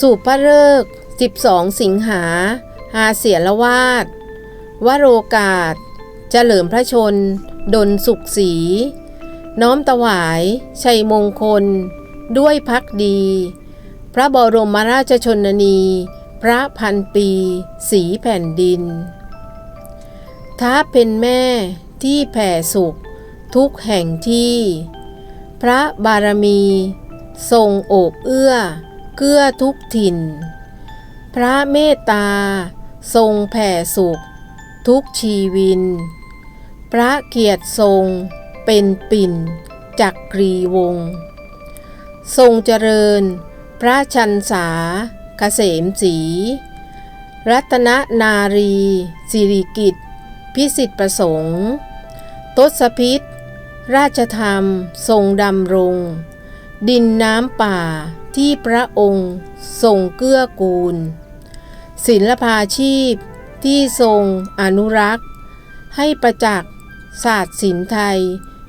สู่พระเลิกษ์12 สิงหาหาเสียละวาดวโรกาสเฉลิมพระชน ดนสุขสี น้อมถวาย ชัยมงคล ด้วยพักดี พระบรมราชชนนี พระพันปี สีแผ่นดิน ท้าเป็นแม่ที่แผ่สุข ทุกแห่งที่ พระบารมี ทรงโอบเอื้อ เกื้อทุกถิ่น พระเมตตา ทรงแผ่สุข ทุกชีวิน พระเกียรติทรงเป็นปิ่นจักกรีวง ทรงเจริญ พระชันษาเกษมศรีรัตนนารี สิริกิตพิสิทธิประสงค์ ทศพิษ ราชธรรม ทรงดำรง ดินน้ำป่า ที่พระองค์ทรงเกื้อกูล ศิลปาชีพที่ทรงอนุรักษ์ ให้ประจักษ์ศาสตร์ศิลป์ไทย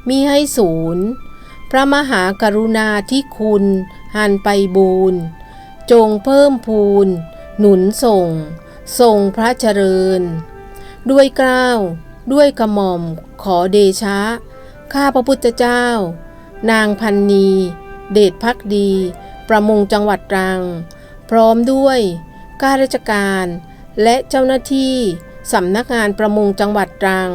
มีให้ศูนย์พระมหากรุณาธิคุณหันไปบูรณ์จงเพิ่มพูน หนุนส่ง ทรงพระเจริญ ด้วยเกล้าว ด้วยกระหม่อมขอเดชะ ข้าพระพุทธเจ้า นางพันนี เดชพักดี ประมงจังหวัดตรัง พร้อมด้วยข้าราชการ และเจ้าหน้าที่สำนักงานประมงจังหวัดตรัง